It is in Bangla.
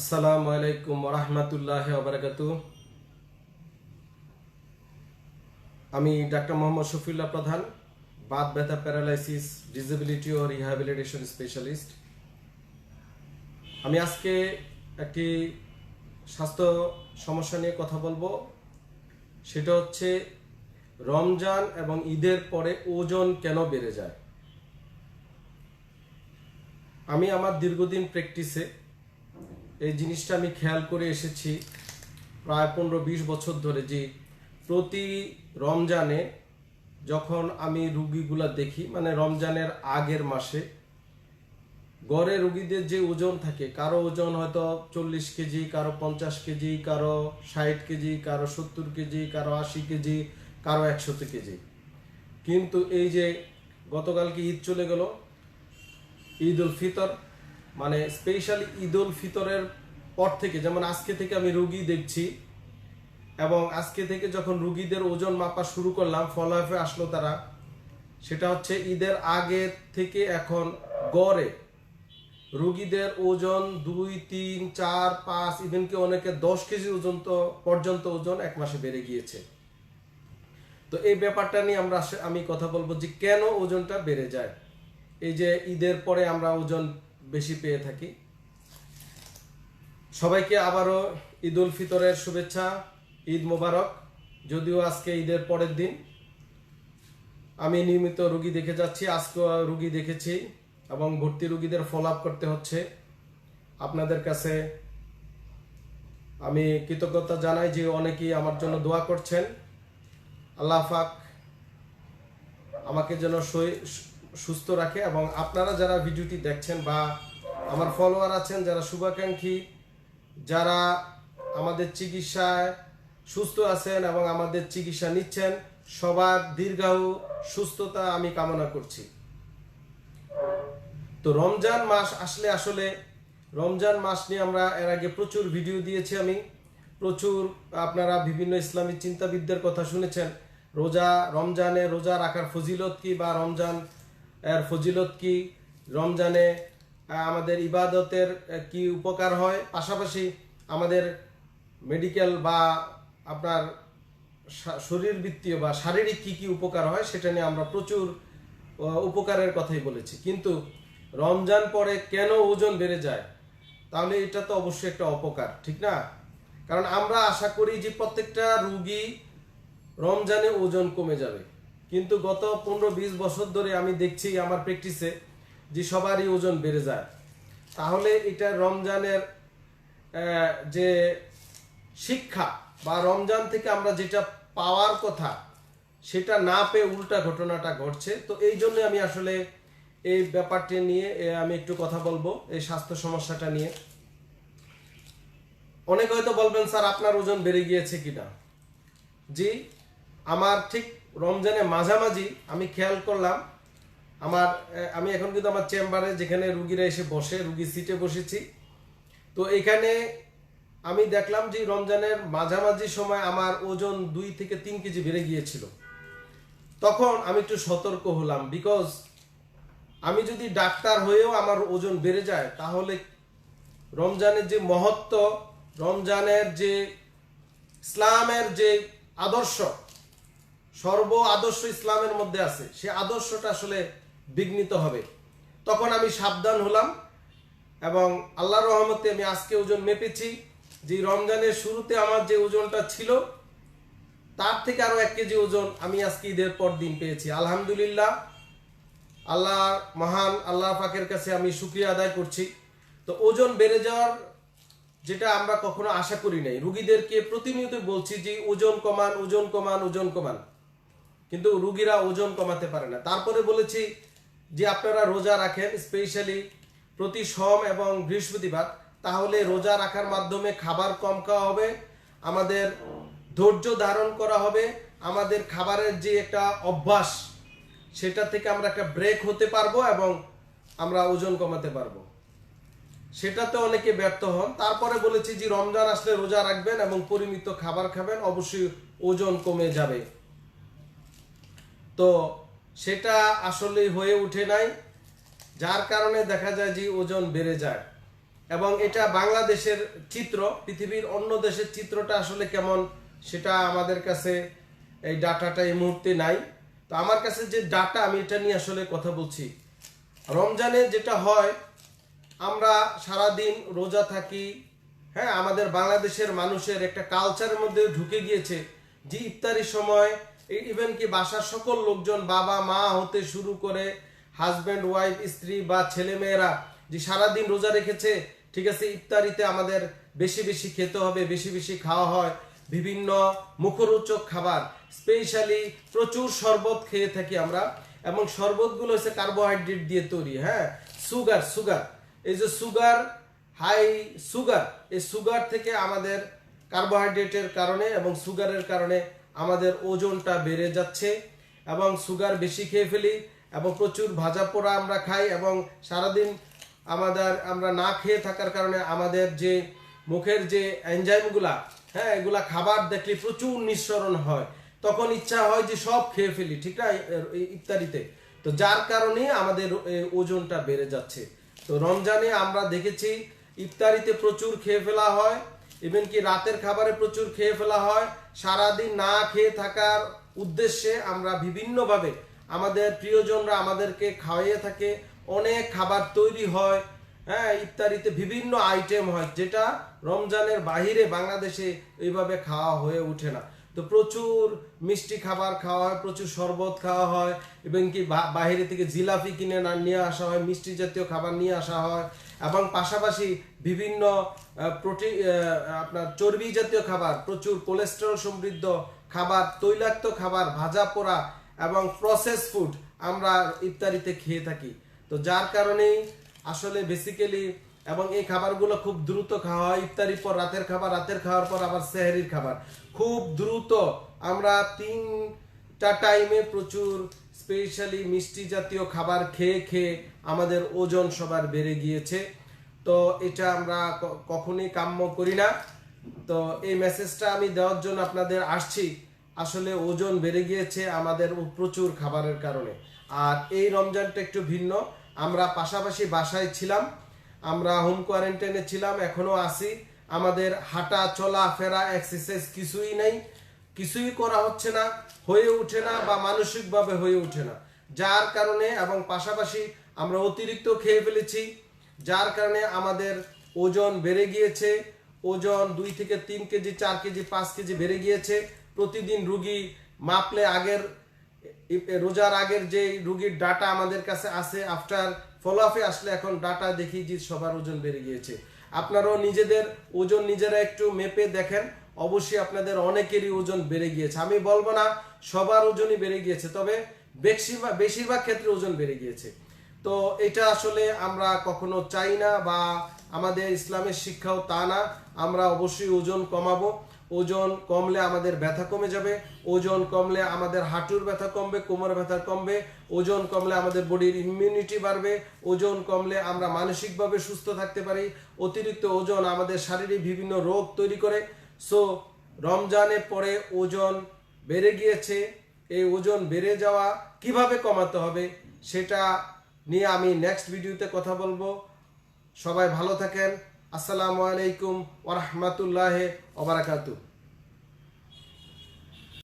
আসসালামু আলাইকুম রহমতুল্লাহ বারাকাতু আমি ডাক্তার মোহাম্মদ শফিউল্লাহ প্রধান, বাত ব্যথা প্যারালাইসিস ডিসেবিলিটি ও রিহ্যাবিলিটেশন স্পেশালিস্ট। আমি আজকে একটি স্বাস্থ্য সমস্যা নিয়ে কথা বলব। সেটা হচ্ছে রমজান এবং ঈদের পরে ওজন কেন বেড়ে যায়? আমি আমার দীর্ঘদিন প্র্যাকটিসে এই জিনিসটা আমি খেয়াল করে এসেছি প্রায় পনেরো বিশ বছর ধরে যে প্রতি রমজানে যখন আমি রুগীগুলা দেখি মানে রমজানের আগের মাসে, গড়ে রুগীদের যে ওজন থাকে, কারও ওজন হয়তো চল্লিশ কেজি, কারও পঞ্চাশ কেজি, কারও ষাট কেজি, কারও সত্তর কেজি, কারও আশি কেজি, কারও একশো কেজি। কিন্তু এই যে গতকালকে ঈদ চলে গেল ঈদ উল ফিতর মানে স্পেশালি ঈদ উল ফিতরের পর থেকে, যেমন আজকে থেকে আমি রুগী দেখছি, এবং আজকে থেকে যখন রুগীদের ওজন মাপা শুরু করলাম, ফলাফে আসলো তারা, সেটা হচ্ছে ঈদের আগে থেকে এখন গড়ে রুগীদের ওজন দুই, তিন, চার, পাঁচ ইভেনকি অনেকে দশ কেজি ওজন তো পর্যন্ত ওজন এক মাসে বেড়ে গিয়েছে। তো এই ব্যাপারটা নিয়ে আমরা আমি কথা বলব যে কেন ওজনটা বেড়ে যায়? এই যে ঈদের পরে আমরা ওজন বেশি পেয়ে থাকি। সবাইকে আবারও ঈদ উল ফিতরের শুভেচ্ছা, ঈদ মোবারক। যদিও আজকে ঈদের পরের দিন। আমি নিয়মিত রুগী দেখে যাচ্ছি আজকে রুগী দেখেছি এবং ভর্তি রুগীদের ফলো করতে হচ্ছে। আপনাদের কাছে আমি কৃতজ্ঞতা জানাই যে অনেকেই আমার জন্য দোয়া করছেন। আল্লাহ পাক আমাকে যেন সুস্থ রাখে এবং আপনারা যারা ভিডিওটি দেখছেন বা আমার ফলোয়ার আছেন, যারা শুভাকাঙ্ক্ষী, যারা আমাদের চিকিৎসায় সুস্থ আছেন এবং আমাদের চিকিৎসা নিচ্ছেন, সবার দীর্ঘায়ু সুস্থতা আমি কামনা করছি। তো রমজান মাস আসলে আসলে রমজান মাস নিয়ে আমরা এর আগে প্রচুর ভিডিও দিয়েছি আমি। প্রচুর আপনারা বিভিন্ন ইসলামী চিন্তাবিদদের কথা শুনেছেন। রোজা, রমজানে রোজা রাখার ফজিলত কি বা রমজান এর ফজিলত কি? রমজানে আমাদের ইবাদতের কি উপকার হয়? পাশাপাশি আমাদের মেডিকেল বা আপনার শরীরবৃত্তীয় বা শারীরিক কি কি উপকার হয় সেটা নিয়ে আমরা প্রচুর উপকারের কথাই বলেছি। কিন্তু রমজান পরে কেন ওজন বেড়ে যায়? তাহলে এটা তো অবশ্যই একটা অপকার, ঠিক না? কারণ আমরা আশা করি যে প্রত্যেকটা রুগী রমজানে ওজন কমে যাবে। কিন্তু গত পনেরো বিশ বছর ধরে আমি দেখছি আমার প্র্যাকটিসে যে সবারই ওজন বেড়ে যায়। তাহলে এটা রমজানের যে শিক্ষা বা রমজান থেকে আমরা যেটা পাওয়ার কথা, সেটা না পেয়ে উল্টা ঘটনাটা ঘটছে। তো এই জন্য আমি আসলে এই ব্যাপারটি নিয়ে আমি একটু কথা বলব, এই স্বাস্থ্য সমস্যাটা নিয়ে। অনেকে হয়তো বলবেন, স্যার, আপনার ওজন বেড়ে গিয়েছে কিনা? জি, আমার ঠিক রমজানে মাঝামাঝি আমি খেয়াল করলাম, আমার আমি এখন কিন্তু আমার চেম্বারে যেখানে রুগীরা এসে বসে, রুগী সিটে বসেছি। তো এখানে আমি দেখলাম যে রমজানের মাঝামাঝি সময় আমার ওজন দুই থেকে তিন কেজি বেড়ে গিয়েছিল। তখন আমি একটু সতর্ক হলাম বিকজ আমি যদি ডাক্তার হয়েও আমার ওজন বেড়ে যায়, তাহলে রমজানের যে মহত্ব, রমজানের যে ইসলামের যে আদর্শ সর্ব আদর্শ ইসলামের মধ্যে আছে। সে আদর্শটা আসলে বিঘ্নিত হবে। তখন আমি সাবধান হলাম এবং আল্লাহর রহমতে আমি আজকে ওজন মেপেছি। যে রমজানের শুরুতে আমার যে ওজনটা ছিল, তার থেকে আরও এক কেজি ওজন আমি আজকে ঈদের পর দিন পেয়েছি। আলহামদুলিল্লাহ, আল্লাহ মহান, আল্লাহ পাকের কাছে আমি শুক্রিয়া আদায় করছি। তো ওজন বেড়ে যাওয়ার যেটা আমরা কখনো আশা করি নাই। রুগীদেরকে প্রতিনিয়ত বলছি যে ওজন কমান ওজন কমান ওজন কমান। কিন্তু রুগীরা ওজন কমাতে পারে না। তারপরে বলেছি যে আপনারা রোজা রাখেন স্পেশালি প্রতি সোম এবং বৃহস্পতিবার, তাহলে রোজা রাখার মাধ্যমে খাবার কম খাওয়া হবে, আমাদের ধৈর্য ধারণ করা হবে, আমাদের খাবারের যে একটা অভ্যাস, সেটা থেকে আমরা একটা ব্রেক হতে পারব এবং আমরা ওজন কমাতে পারব। সেটাতে অনেকে ব্যর্থ হন। তারপরে বলেছি যে রমজান আসলে রোজা রাখবেন এবং পরিমিত খাবার খাবেন, অবশ্যই ওজন কমে যাবে। তো সেটা আসলে হয়ে ওঠে নাই, যার কারণে দেখা যায় যে ওজন বেড়ে যায়। এবং এটা বাংলাদেশের চিত্র, পৃথিবীর অন্য দেশের চিত্রটা আসলে কেমন সেটা আমাদের কাছে এই ডাটাটা এই মুহূর্তে নাই। তো আমার কাছে যে ডাটা, আমি এটা নিয়ে আসলে কথা বলছি। রমজানে যেটা হয়, আমরা সারাদিন রোজা থাকি হ্যাঁ আমাদের বাংলাদেশের মানুষের একটা কালচারের মধ্যে ঢুকে গিয়েছে যে ইফতারির সময় ইভেন কি বাসার সকল লোকজন বাবা, মা হতে শুরু করে হাজব্যান্ড ওয়াইফ স্ত্রী বা ছেলে মেয়েরা যে সারাদিন রোজা রেখেছে, ঠিক আছে, ইফতারিতে আমাদের বেশি বেশি খেতে হবে, বেশি বেশি খাওয়া হয়, বিভিন্ন মুখরোচক খাবার স্পেশালি প্রচুর শরবত খেয়ে থাকি আমরা, এবং শরবতগুলো হচ্ছে কার্বোহাইড্রেট দিয়ে তৈরি হ্যাঁ সুগার সুগার এই যে সুগার হাই সুগার এই সুগার থেকে আমাদের কার্বোহাইড্রেটের কারণে এবং সুগারের কারণে আমাদের ওজনটা বেড়ে যাচ্ছে এবং সুগার বেশি খেয়ে ফেলি এবং প্রচুর ভাজা পোড়া আমরা খাই এবং সারাদিন আমাদের, আমরা না খেয়ে থাকার কারণে আমাদের যে মুখের যে এনজাইমগুলা হ্যাঁ এগুলা খাবার দেখলে প্রচুর নিঃসরণ হয়। তখন ইচ্ছা হয় যে সব খেয়ে ফেলি, ঠিক না? ইফতারিতে। তো যার কারণে আমাদের ওজনটা বেড়ে যাচ্ছে। তো রমজানে আমরা দেখেছি ইফতারিতে প্রচুর খেয়ে ফেলা হয়। ইভেন কি রাতের খাবারে প্রচুর খেয়ে ফেলা হয়, সারাদিন না খেয়ে থাকার উদ্দেশ্যে আমরা বিভিন্নভাবে আমাদের প্রিয়জনরা আমাদেরকে খাওয়াইয়ে থাকে, অনেক খাবার তৈরি হয় হ্যাঁ ইফতারিতে বিভিন্ন আইটেম হয়, যেটা রমজানের বাহিরে বাংলাদেশে এইভাবে খাওয়া হয়ে ওঠে না। তো প্রচুর মিষ্টি খাবার খাওয়া হয়, প্রচুর শরবত খাওয়া হয় এবং কি বা- বাইরে থেকে জিলাপি কিনে না, নিয়ে আসা হয়, মিষ্টি জাতীয় খাবার নিয়ে আসা হয় এবং পাশাপাশি বিভিন্ন প্রোটিন আপনার চর্বি জাতীয় খাবার, প্রচুর কোলেস্টেরল সমৃদ্ধ খাবার, তৈলাক্ত খাবার, ভাজা পোড়া এবং প্রসেস ফুড আমরা ইফতারিতে খেয়ে থাকি। তো যার কারণেই আসলে বেসিক্যালি এবং এই খাবারগুলো খুব দ্রুত খাওয়া হয়। ইফতারির পর রাতের খাবার, রাতের খাওয়ার পর আবার সেহরির খাবার। খুব দ্রুত আমরা তিনটা টাইমে প্রচুর স্পেশালি মিষ্টি জাতীয় খাবার খেয়ে খেয়ে আমাদের ওজন সবার বেড়ে গিয়েছে। তো এটা আমরা কখনোই কাম্য করি না। তো এই মেসেজটা আমি দেওয়ার জন্য আপনাদের আসছি। আসলে ওজন বেড়ে গিয়েছে আমাদের প্রচুর খাবারের কারণে। আর এই রমজানটা একটু ভিন্ন। আমরা পাশাপাশি বাসায় ছিলাম। আমরা হোম কোয়ারেন্টাইনে ছিলাম, এখনও আসি আমাদের হাঁটা চলা ফেরা এক্সারসাইজ কিছুই নেই। কিছুই করা হচ্ছে না, হয়ে ওঠে না বা মানসিকভাবে হয়ে ওঠে না। যার কারণে এবং পাশাপাশি আমরা অতিরিক্ত খেয়ে ফেলেছি, যার কারণে আমাদের ওজন বেড়ে গিয়েছে, ওজন দুই থেকে তিন কেজি, চার কেজি, পাঁচ কেজি বেড়ে গিয়েছে। প্রতিদিন রুগী মাপলে আগের, রোজার আগের যে রুগীর ডাটা আমাদের কাছে আছে, আফটার ফলো আপে আসলে এখন ডাটা দেখি যে সবার ওজন বেড়ে গিয়েছে। আপনারাও নিজেদের ওজন নিজেরা একটু মেপে দেখেন অবশ্যই আপনাদের অনেকেরই ওজন বেড়ে গিয়েছে। আমি বলব না, সবার ওজনই বেড়ে গিয়েছে, তবে বেশিরভাগ বেশিরভাগ ক্ষেত্রে ওজন বেড়ে গিয়েছে। তো এটা আসলে আমরা কখনো চাই না বা আমাদের ইসলামের শিক্ষাও তা না। আমরা অবশ্যই ওজন কমাবো। ওজন কমলে আমাদের ব্যথা কমে যাবে, ওজন কমলে আমাদের হাঁটুর ব্যথা কমবে, কোমর ব্যথা কমবে, ওজন কমলে আমাদের বডির ইমিউনিটি বাড়বে, ওজন কমলে আমরা মানসিকভাবে সুস্থ থাকতে পারি, অতিরিক্ত ওজন আমাদের শারীরিক বিভিন্ন রোগ তৈরি করে সো রমজানের পরে ওজন বেড়ে গিয়েছে। এই ওজন বেড়ে যাওয়া কীভাবে কমাতে হবে সেটা নিয়ে আমি নেক্সট ভিডিওতে কথা বলব। সবাই ভালো থাকেন। আসসালামু আলাইকুম ওরহমতুল্লাহ ওবরাকাতু